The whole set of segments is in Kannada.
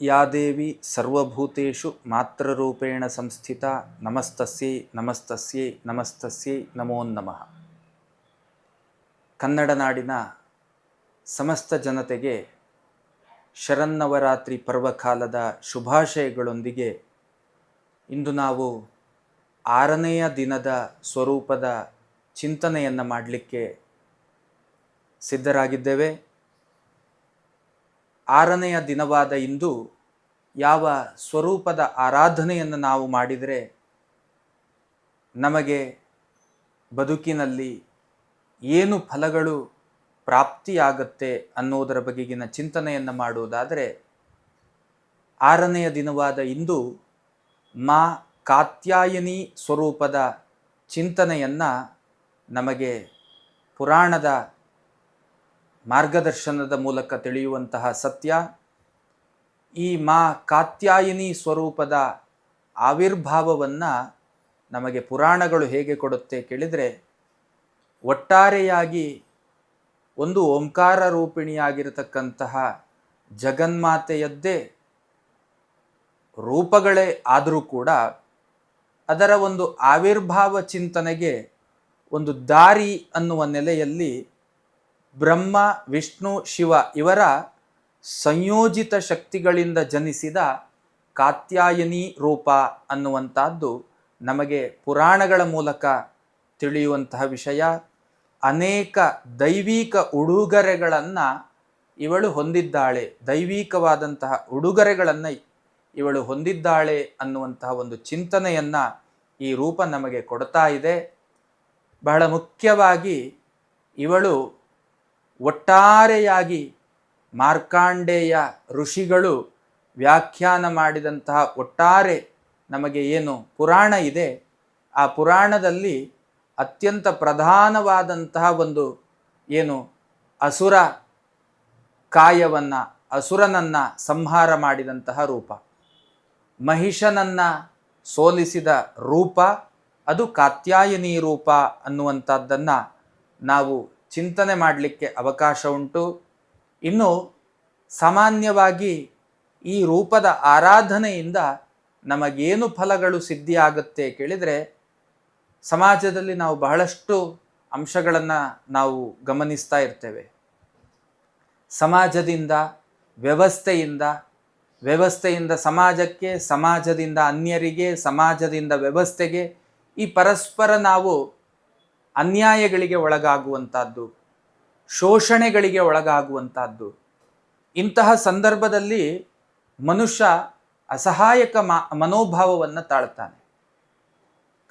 ಯಾ ದೇವಿ ಸರ್ವಭೂತೇಷು ಮಾತೃರೂಪೇಣ ಸಂಸ್ಥಿತ ನಮಸ್ತಸ್ಯೈ ನಮಸ್ತಸ್ಯೈ ನಮಸ್ತಸ್ಯೈ ನಮೋ ನಮಃ. ಕನ್ನಡ ನಾಡಿನ ಸಮಸ್ತ ಜನತೆಗೆ ಶರನ್ನವರಾತ್ರಿ ಪರ್ವಕಾಲದ ಶುಭಾಶಯಗಳೊಂದಿಗೆ ಇಂದು ನಾವು ಆರನೆಯ ದಿನದ ಸ್ವರೂಪದ ಚಿಂತನೆಯನ್ನು ಮಾಡಲಿಕ್ಕೆ ಸಿದ್ಧರಾಗಿದ್ದೇವೆ. ಆರನೆಯ ದಿನವಾದ ಇಂದು ಯಾವ ಸ್ವರೂಪದ ಆರಾಧನೆಯನ್ನು ನಾವು ಮಾಡಿದರೆ ನಮಗೆ ಬದುಕಿನಲ್ಲಿ ಏನು ಫಲಗಳು ಪ್ರಾಪ್ತಿಯಾಗತ್ತೆ ಅನ್ನೋದರ ಬಗೆಗಿನ ಚಿಂತನೆಯನ್ನು ಮಾಡುವುದಾದರೆ ಆರನೆಯ ದಿನವಾದ ಇಂದು ಮಾ ಕಾತ್ಯಾಯನಿ ಸ್ವರೂಪದ ಚಿಂತನೆಯನ್ನು ನಮಗೆ ಪುರಾಣದ ಮಾರ್ಗದರ್ಶನದ ಮೂಲಕ ತಿಳಿಯುವಂತಹ ಸತ್ಯ. ಈ ಮಾ ಕಾತ್ಯಾಯಿನಿ ಸ್ವರೂಪದ ಆವಿರ್ಭಾವವನ್ನು ನಮಗೆ ಪುರಾಣಗಳು ಹೇಗೆ ಕೊಡುತ್ತೆ ಕೇಳಿದರೆ, ಒಟ್ಟಾರೆಯಾಗಿ ಒಂದು ಓಂಕಾರ ರೂಪಿಣಿಯಾಗಿರತಕ್ಕಂತಹ ಜಗನ್ಮಾತೆಯದ್ದೇ ರೂಪಗಳೇ ಆದರೂ ಕೂಡ ಅದರ ಒಂದು ಆವಿರ್ಭಾವ ಚಿಂತನೆಗೆ ಒಂದು ದಾರಿ ಅನ್ನುವ ನೆಲೆಯಲ್ಲಿ ಬ್ರಹ್ಮ, ವಿಷ್ಣು, ಶಿವ ಇವರ ಸಂಯೋಜಿತ ಶಕ್ತಿಗಳಿಂದ ಜನಿಸಿದ ಕಾತ್ಯಾಯನಿ ರೂಪ ಅನ್ನುವಂಥದ್ದು ನಮಗೆ ಪುರಾಣಗಳ ಮೂಲಕ ತಿಳಿಯುವಂತಹ ವಿಷಯ. ಅನೇಕ ದೈವಿಕ ಉಡುಗೊರೆಗಳನ್ನು ಇವಳು ಹೊಂದಿದ್ದಾಳೆ. ದೈವಿಕವಾದಂತಹ ಉಡುಗೊರೆಗಳನ್ನು ಇವಳು ಹೊಂದಿದ್ದಾಳೆ ಅನ್ನುವಂತಹ ಒಂದು ಚಿಂತನೆಯನ್ನು ಈ ರೂಪ ನಮಗೆ ಕೊಡ್ತಾ ಇದೆ. ಬಹಳ ಮುಖ್ಯವಾಗಿ ಇವಳು ಒಟ್ಟಾರೆಯಾಗಿ ಮಾರ್ಕಾಂಡೇಯ ಋಷಿಗಳು ವ್ಯಾಖ್ಯಾನ ಮಾಡಿದಂತಹ ಒಟ್ಟಾರೆ ನಮಗೆ ಏನು ಪುರಾಣ ಇದೆ, ಆ ಪುರಾಣದಲ್ಲಿ ಅತ್ಯಂತ ಪ್ರಧಾನವಾದಂತಹ ಒಂದು ಏನು ಅಸುರ ಕಾಯವನ್ನು, ಅಸುರನನ್ನು ಸಂಹಾರ ಮಾಡಿದಂತಹ ರೂಪ. ಮಹಿಷನನ್ನು ಸೋಲಿಸಿದ ರೂಪ, ಅದು ಕಾತ್ಯಾಯನಿ ರೂಪ ಅನ್ನುವಂಥದ್ದನ್ನು ನಾವು ಚಿಂತನೆ ಮಾಡಲಿಕ್ಕೆ ಅವಕಾಶ ಉಂಟು. ಇನ್ನು ಸಾಮಾನ್ಯವಾಗಿ ಈ ರೂಪದ ಆರಾಧನೆಯಿಂದ ನಮಗೇನು ಫಲಗಳು ಸಿದ್ಧಿಯಾಗುತ್ತೆ ಕೇಳಿದರೆ ಸಮಾಜದಲ್ಲಿ ನಾವು ಬಹಳಷ್ಟು ಅಂಶಗಳನ್ನು ನಾವು ಗಮನಿಸ್ತಾ ಇರ್ತೇವೆ. ಸಮಾಜದಿಂದ, ವ್ಯವಸ್ಥೆಯಿಂದ ವ್ಯವಸ್ಥೆಯಿಂದ ಸಮಾಜಕ್ಕೆ, ಸಮಾಜದಿಂದ ಅನ್ಯರಿಗೆ, ಸಮಾಜದಿಂದ ವ್ಯವಸ್ಥೆಗೆ ಈ ಪರಸ್ಪರ ನಾವು ಅನ್ಯಾಯಗಳಿಗೆ ಒಳಗಾಗುವಂಥದ್ದು, ಶೋಷಣೆಗಳಿಗೆ ಒಳಗಾಗುವಂಥದ್ದು. ಇಂತಹ ಸಂದರ್ಭದಲ್ಲಿ ಮನುಷ್ಯ ಅಸಹಾಯಕ ಮ, ಮನೋಭಾವವನ್ನು ತಾಳ್ತಾನೆ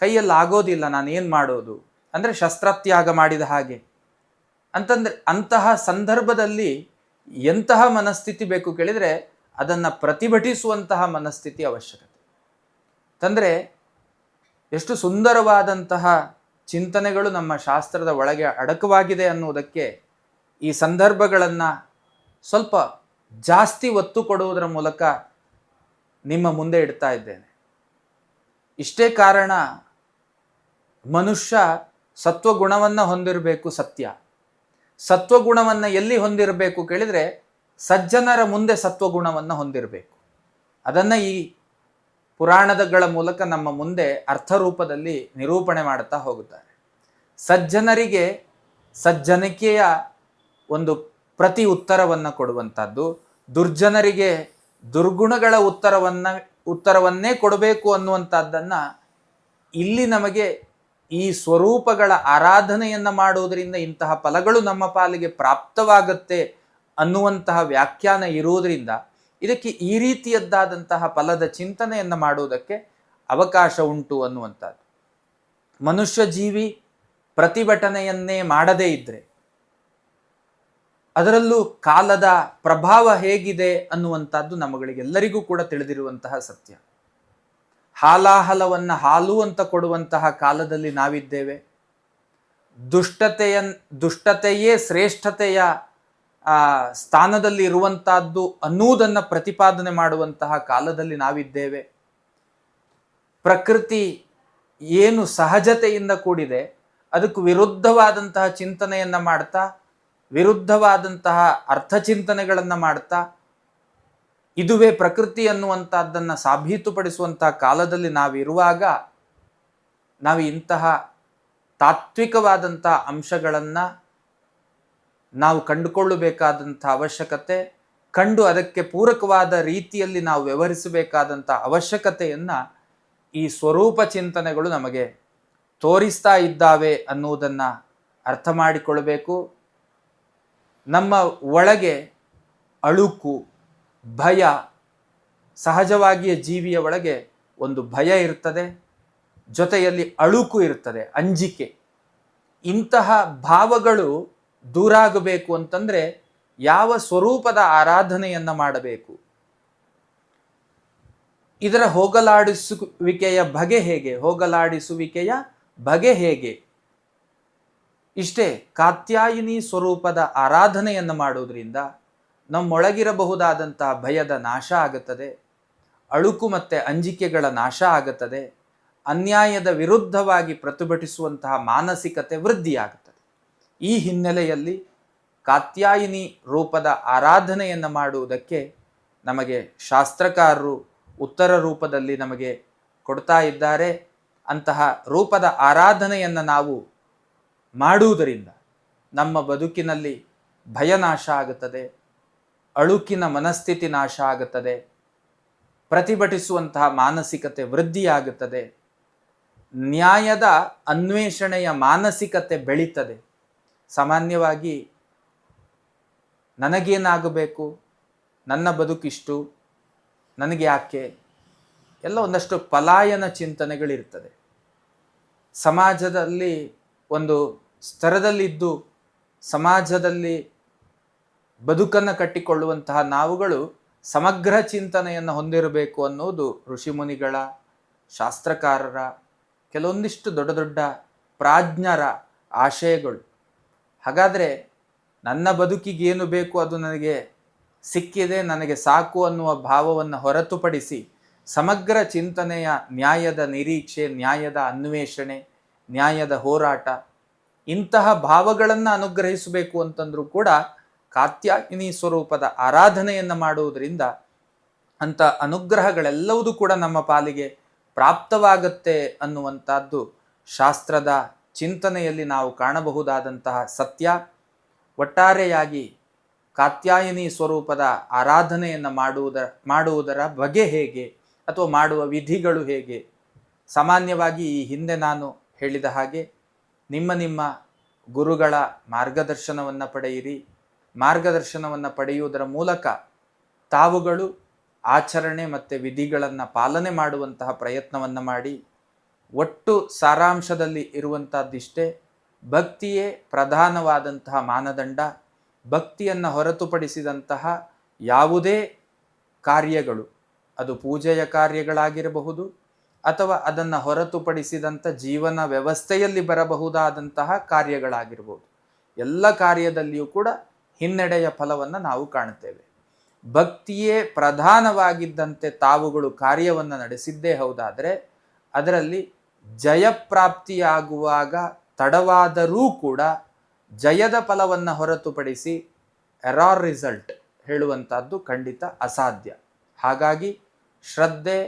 ಕೈಯಲ್ಲಿ ಆಗೋದಿಲ್ಲ, ನಾನು ಏನು ಮಾಡೋದು? ಅಂದರೆ ಶಸ್ತ್ರತ್ಯಾಗ ಮಾಡಿದ ಹಾಗೆ. ಅಂತಂದ್ರೆ ಅಂತಹ ಸಂದರ್ಭದಲ್ಲಿ ಎಂತಹ ಮನಸ್ಥಿತಿ ಬೇಕು ಕೇಳಿದರೆ ಅದನ್ನು ಪ್ರತಿಭಟಿಸುವಂತಹ ಮನಸ್ಥಿತಿ ಅವಶ್ಯಕತೆ. ತಂದರೆ ಎಷ್ಟು ಸುಂದರವಾದಂತಹ ಚಿಂತನೆಗಳು ನಮ್ಮ ಶಾಸ್ತ್ರದ ಒಳಗೆ ಅಡಕವಾಗಿದೆ ಅನ್ನುವುದಕ್ಕೆ ಈ ಸಂದರ್ಭಗಳನ್ನು ಸ್ವಲ್ಪ ಜಾಸ್ತಿ ಒತ್ತು ಕೊಡುವುದರ ಮೂಲಕ ನಿಮ್ಮ ಮುಂದೆ ಇಡ್ತಾ ಇದ್ದೇನೆ. ಇಷ್ಟೇ ಕಾರಣ, ಮನುಷ್ಯ ಸತ್ವಗುಣವನ್ನು ಹೊಂದಿರಬೇಕು ಸತ್ಯ. ಸತ್ವಗುಣವನ್ನು ಎಲ್ಲಿ ಹೊಂದಿರಬೇಕು ಕೇಳಿದರೆ ಸಜ್ಜನರ ಮುಂದೆ ಸತ್ವಗುಣವನ್ನು ಹೊಂದಿರಬೇಕು. ಅದನ್ನು ಈ ಪುರಾಣದಗಳ ಮೂಲಕ ನಮ್ಮ ಮುಂದೆ ಅರ್ಥರೂಪದಲ್ಲಿ ನಿರೂಪಣೆ ಮಾಡುತ್ತಾ ಹೋಗುತ್ತಾರೆ. ಸಜ್ಜನರಿಗೆ ಸಜ್ಜನಿಕೆಯ ಒಂದು ಪ್ರತಿ ಉತ್ತರವನ್ನು ಕೊಡುವಂಥದ್ದು, ದುರ್ಜನರಿಗೆ ದುರ್ಗುಣಗಳ ಉತ್ತರವನ್ನು, ಉತ್ತರವನ್ನೇ ಕೊಡಬೇಕು ಅನ್ನುವಂಥದ್ದನ್ನು ಇಲ್ಲಿ ನಮಗೆ ಈ ಸ್ವರೂಪಗಳ ಆರಾಧನೆಯನ್ನು ಮಾಡುವುದರಿಂದ ಇಂತಹ ಫಲಗಳು ನಮ್ಮ ಪಾಲಿಗೆ ಪ್ರಾಪ್ತವಾಗುತ್ತೆ ಅನ್ನುವಂತಹ ವ್ಯಾಖ್ಯಾನ ಇರುವುದರಿಂದ ಇದಕ್ಕೆ ಈ ರೀತಿಯದ್ದಾದಂತಹ ಫಲದ ಚಿಂತನೆಯನ್ನು ಮಾಡುವುದಕ್ಕೆ ಅವಕಾಶ ಉಂಟು ಅನ್ನುವಂಥದ್ದು. ಮನುಷ್ಯ ಜೀವಿ ಪ್ರತಿಭಟನೆಯನ್ನೇ ಮಾಡದೇ ಇದ್ದರೆ ಅದರಲ್ಲೂ ಕಾಲದ ಪ್ರಭಾವ ಹೇಗಿದೆ ಅನ್ನುವಂಥದ್ದು ನಮಗಳಿಗೆಲ್ಲರಿಗೂ ಕೂಡ ತಿಳಿದಿರುವಂತಹ ಸತ್ಯ. ಹಾಲಾಹಲವನ್ನು ಹಾಲು ಅಂತ ಕೊಡುವಂತಹ ಕಾಲದಲ್ಲಿ ನಾವಿದ್ದೇವೆ. ದುಷ್ಟತೆಯ ದುಷ್ಟತೆಯೇ ಶ್ರೇಷ್ಠತೆಯ ಸ್ಥಾನದಲ್ಲಿ ಇರುವಂತಹದ್ದು ಅನ್ನುವುದನ್ನು ಪ್ರತಿಪಾದನೆ ಮಾಡುವಂತಹ ಕಾಲದಲ್ಲಿ ನಾವಿದ್ದೇವೆ. ಪ್ರಕೃತಿ ಏನು ಸಹಜತೆಯಿಂದ ಕೂಡಿದೆ, ಅದಕ್ಕೆ ವಿರುದ್ಧವಾದಂತಹ ಚಿಂತನೆಯನ್ನು ಮಾಡ್ತಾ, ವಿರುದ್ಧವಾದಂತಹ ಅರ್ಥಚಿಂತನೆಗಳನ್ನು ಮಾಡ್ತಾ, ಇದುವೇ ಪ್ರಕೃತಿ ಅನ್ನುವಂಥದ್ದನ್ನು ಸಾಬೀತುಪಡಿಸುವಂತಹ ಕಾಲದಲ್ಲಿ ನಾವಿರುವಾಗ ನಾವು ಇಂತಹ ತಾತ್ವಿಕವಾದಂಥ ಅಂಶಗಳನ್ನು ನಾವು ಕಂಡುಕೊಳ್ಳಬೇಕಾದಂಥ ಅವಶ್ಯಕತೆ, ಕಂಡು ಅದಕ್ಕೆ ಪೂರಕವಾದ ರೀತಿಯಲ್ಲಿ ನಾವು ವ್ಯವಹರಿಸಬೇಕಾದಂಥ ಅವಶ್ಯಕತೆಯನ್ನು ಈ ಸ್ವರೂಪ ಚಿಂತನೆಗಳು ನಮಗೆ ತೋರಿಸ್ತಾ ಇದ್ದಾವೆ ಅನ್ನುವುದನ್ನು ಅರ್ಥ ಮಾಡಿಕೊಳ್ಳಬೇಕು ನಮ್ಮ ಒಳಗೆ ಅಳುಕು, ಭಯ, ಸಹಜವಾಗಿಯೇ ಜೀವಿಯ ಒಳಗೆ ಒಂದು ಭಯ ಇರ್ತದೆ, ಜೊತೆಯಲ್ಲಿ ಅಳುಕು ಇರ್ತದೆ, ಅಂಜಿಕೆ. ಇಂತಹ ಭಾವಗಳು ದೂರ ಆಗಬೇಕು ಅಂತಂದ್ರೆ ಯಾವ ಸ್ವರೂಪದ ಆರಾಧನೆಯನ್ನ ಮಾಡಬೇಕು. ಇದರ ಹೋಗಲಾಡಿಸುವಿಕೆಯ ಬಗೆ ಹೇಗೆ? ಹೋಗಲಾಡಿಸುವಿಕೆಯ ಬಗೆ ಹೇಗೆ? ಇಷ್ಟೇ ಕಾತ್ಯಾಯಿನಿ ಸ್ವರೂಪದ ಆರಾಧನೆಯನ್ನು ಮಾಡುವುದರಿಂದ ನಮ್ಮೊಳಗಿರಬಹುದಾದಂತಹ ಭಯದ ನಾಶ ಆಗುತ್ತದೆ, ಅಳುಕು ಮತ್ತು ಅಂಜಿಕೆಗಳ ನಾಶ ಆಗುತ್ತದೆ, ಅನ್ಯಾಯದ ವಿರುದ್ಧವಾಗಿ ಪ್ರತಿಭಟಿಸುವಂತಹ ಮಾನಸಿಕತೆ ವೃದ್ಧಿಯಾಗುತ್ತದೆ. ಈ ಹಿನ್ನೆಲೆಯಲ್ಲಿ ಕಾತ್ಯಾಯಿನಿ ರೂಪದ ಆರಾಧನೆಯನ್ನು ಮಾಡುವುದಕ್ಕೆ ನಮಗೆ ಶಾಸ್ತ್ರಕಾರರು ಉತ್ತರ ರೂಪದಲ್ಲಿ ನಮಗೆ ಕೊಡ್ತಾ ಇದ್ದಾರೆ. ಅಂತಹ ರೂಪದ ಆರಾಧನೆಯನ್ನು ನಾವು ಮಾಡುವುದರಿಂದ ನಮ್ಮ ಬದುಕಿನಲ್ಲಿ ಭಯ ನಾಶ ಆಗುತ್ತದೆ, ಅಳುಕಿನ ಮನಸ್ಥಿತಿ ನಾಶ ಆಗುತ್ತದೆ, ಪ್ರತಿಭಟಿಸುವಂತಹ ಮಾನಸಿಕತೆ ವೃದ್ಧಿಯಾಗುತ್ತದೆ, ನ್ಯಾಯದ ಅನ್ವೇಷಣೆಯ ಮಾನಸಿಕತೆ ಬೆಳೀತದೆ. ಸಾಮಾನ್ಯವಾಗಿ ನನಗೇನಾಗಬೇಕು? ನನ್ನ ಬದುಕಿಷ್ಟು? ನನಗೆ ಯಾಕೆ? ಎಲ್ಲ ಒಂದಷ್ಟು ಪಲಾಯನ ಚಿಂತನೆಗಳಿರ್ತದೆ. ಸಮಾಜದಲ್ಲಿ ಒಂದು ಸ್ತರದಲ್ಲಿದ್ದು, ಸಮಾಜದಲ್ಲಿ ಬದುಕನ್ನು ಕಟ್ಟಿಕೊಳ್ಳುವಂತಹ ನಾವುಗಳು ಸಮಗ್ರ ಚಿಂತನೆಯನ್ನು ಹೊಂದಿರಬೇಕು ಅನ್ನೋದು ಋಷಿಮುನಿಗಳ, ಶಾಸ್ತ್ರಕಾರರ, ಕೆಲವೊಂದಿಷ್ಟು ದೊಡ್ಡ ದೊಡ್ಡ ಪ್ರಾಜ್ಞರ ಆಶಯಗಳು. ಹಾಗಾದರೆ ನನ್ನ ಬದುಕಿಗೆ ಏನು ಬೇಕು ಅದು ನನಗೆ ಸಿಕ್ಕಿದೆ, ನನಗೆ ಸಾಕು ಅನ್ನುವ ಭಾವವನ್ನು ಹೊರತುಪಡಿಸಿ ಸಮಗ್ರ ಚಿಂತನೆಯ ನ್ಯಾಯದ ನಿರೀಕ್ಷೆ, ನ್ಯಾಯದ ಅನ್ವೇಷಣೆ, ನ್ಯಾಯದ ಹೋರಾಟ, ಇಂತಹ ಭಾವಗಳನ್ನು ಅನುಗ್ರಹಿಸಬೇಕು ಅಂತಂದರೂ ಕೂಡ ಕಾತ್ಯಾಯಿನಿ ಸ್ವರೂಪದ ಆರಾಧನೆಯನ್ನು ಮಾಡುವುದರಿಂದ ಅಂಥ ಅನುಗ್ರಹಗಳೆಲ್ಲವೂ ಕೂಡ ನಮ್ಮ ಪಾಲಿಗೆ ಪ್ರಾಪ್ತವಾಗತ್ತೆ ಅನ್ನುವಂಥದ್ದು ಶಾಸ್ತ್ರದ ಚಿಂತನೆಯಲ್ಲಿ ನಾವು ಕಾಣಬಹುದಾದಂತಹ ಸತ್ಯ, ಒಟ್ಟಾರೆಯಾಗಿ ಕಾತ್ಯಾಯಿನಿ ಸ್ವರೂಪದ ಆರಾಧನೆಯನ್ನು ಮಾಡುವುದರ ಮಾಡುವುದರ ಬಗೆ ಹೇಗೆ ಅಥವಾ ಮಾಡುವ ವಿಧಿಗಳು ಹೇಗೆ? ಸಾಮಾನ್ಯವಾಗಿ ಈ ಹಿಂದೆ ನಾನು ಹೇಳಿದ ಹಾಗೆ ನಿಮ್ಮ ನಿಮ್ಮ ಗುರುಗಳ ಮಾರ್ಗದರ್ಶನವನ್ನು ಪಡೆಯಿರಿ. ಮಾರ್ಗದರ್ಶನವನ್ನು ಪಡೆಯುವುದರ ಮೂಲಕ ತಾವುಗಳು ಆಚರಣೆ ಮತ್ತು ವಿಧಿಗಳನ್ನು ಪಾಲನೆ ಮಾಡುವಂತಹ ಪ್ರಯತ್ನವನ್ನು ಮಾಡಿ. ಒಟ್ಟು ಸಾರಾಂಶದಲ್ಲಿ ಇರುವಂಥದ್ದಿಷ್ಟೇ ಭಕ್ತಿಯೇ ಪ್ರಧಾನವಾದಂತಹ ಮಾನದಂಡ, ಭಕ್ತಿಯನ್ನು ಹೊರತುಪಡಿಸಿದಂತಹ ಯಾವುದೇ ಕಾರ್ಯಗಳು. ಅದು ಪೂಜೆಯ ಕಾರ್ಯಗಳಾಗಿರಬಹುದು ಅಥವಾ ಅದನ್ನು ಹೊರತುಪಡಿಸಿದಂಥ ಜೀವನ ವ್ಯವಸ್ಥೆಯಲ್ಲಿ ಬರಬಹುದಾದಂತಹ ಕಾರ್ಯಗಳಾಗಿರ್ಬೋದು ಎಲ್ಲ ಕಾರ್ಯದಲ್ಲಿಯೂ ಕೂಡ ಹಿನ್ನಡೆಯ ಫಲವನ್ನು ನಾವು ಕಾಣುತ್ತೇವೆ. ಭಕ್ತಿಯೇ ಪ್ರಧಾನವಾಗಿದ್ದಂತೆ ತಾವುಗಳು ಕಾರ್ಯವನ್ನು ನಡೆಸಿದ್ದೇ ಹೌದಾದರೆ, ಅದರಲ್ಲಿ ಜಯಪ್ರಾಪ್ತಿಯಾಗುವಾಗ ತಡವಾದರೂ ಕೂಡ ಜಯದ ಫಲವನ್ನು ಹೊರತುಪಡಿಸಿ ಎರಾರ್ ರಿಸಲ್ಟ್ ಹೇಳುವಂಥದ್ದು ಖಂಡಿತ ಅಸಾಧ್ಯ. ಹಾಗಾಗಿ ಶ್ರದ್ಧೆ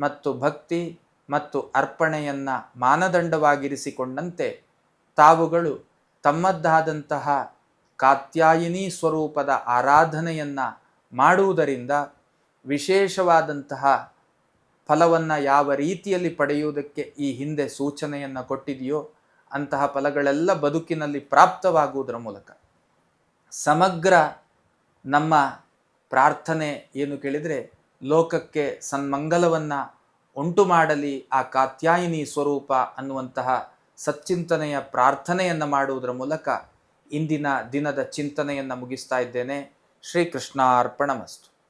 ಮತ್ತು ಭಕ್ತಿ ಮತ್ತು ಅರ್ಪಣೆಯನ್ನು ಮಾನದಂಡವಾಗಿರಿಸಿಕೊಂಡಂತೆ ತಾವುಗಳು ತಮ್ಮದ್ದಾದಂತಹ ಕಾತ್ಯಾಯಿನಿ ಸ್ವರೂಪದ ಆರಾಧನೆಯನ್ನು ಮಾಡುವುದರಿಂದ ವಿಶೇಷವಾದಂತಹ ಫಲವನ್ನು ಯಾವ ರೀತಿಯಲ್ಲಿ ಪಡೆಯುವುದಕ್ಕೆ ಈ ಹಿಂದೆ ಸೂಚನೆಯನ್ನು ಕೊಟ್ಟಿದೆಯೋ ಅಂತಹ ಫಲಗಳೆಲ್ಲ ಬದುಕಿನಲ್ಲಿ ಪ್ರಾಪ್ತವಾಗುವುದರ ಮೂಲಕ. ಸಮಗ್ರ ನಮ್ಮ ಪ್ರಾರ್ಥನೆ ಏನು ಕೇಳಿದರೆ, ಲೋಕಕ್ಕೆ ಸನ್ಮಂಗಲವನ್ನು ಉಂಟು ಮಾಡಲಿ ಆ ಕಾತ್ಯಾಯಿನಿ ಸ್ವರೂಪ ಅನ್ನುವಂತಹ ಸಚ್ಚಿಂತನೆಯ ಪ್ರಾರ್ಥನೆಯನ್ನು ಮಾಡುವುದರ ಮೂಲಕ ಇಂದಿನ ದಿನದ ಚಿಂತನೆಯನ್ನು ಮುಗಿಸ್ತಾ ಇದ್ದೇನೆ. ಶ್ರೀಕೃಷ್ಣಾರ್ಪಣಮಸ್ತು.